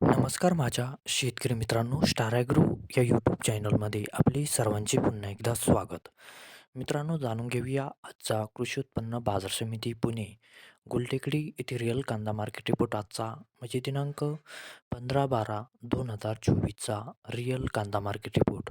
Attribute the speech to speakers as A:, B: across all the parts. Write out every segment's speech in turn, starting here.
A: नमस्कार माझ्या शेतकरी मित्रांनो स्टार ॲग्रो या यूट्यूब चॅनलमध्ये आपले सर्वांचे पुन्हा एकदा स्वागत. मित्रांनो जाणून घेऊया आजचा कृषी उत्पन्न बाजार समिती पुणे गुलटेकडी येथे रिअल कांदा मार्केट रिपोर्ट आजचा. म्हणजे दिनांक पंधरा बारा दोन हजार चोवीसचा रिअल कांदा मार्केट रिपोर्ट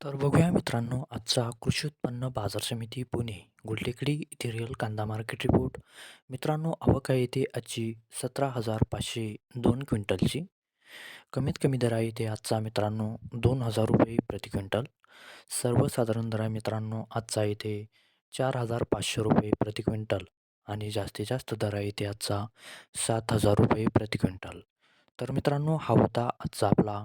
A: तर बघूया मित्रांनो आजचा कृषी उत्पन्न बाजार समिती पुणे गुलटेकडी इथे रिअल कांदा मार्केट रिपोर्ट. मित्रांनो आवक आहे येथे आजची सतरा हजार पाचशे दोन क्विंटलची. कमीत कमी दर आहे आजचा मित्रांनो दोन हजार रुपये प्रति क्विंटल. सर्वसाधारण दर आहे मित्रांनो आजचा येते चार हजार पाचशे रुपये प्रति क्विंटल आणि जास्तीत जास्त दर आहे इथे आजचा सात हजार रुपये प्रति क्विंटल. तर मित्रांनो हा होता आजचा आपला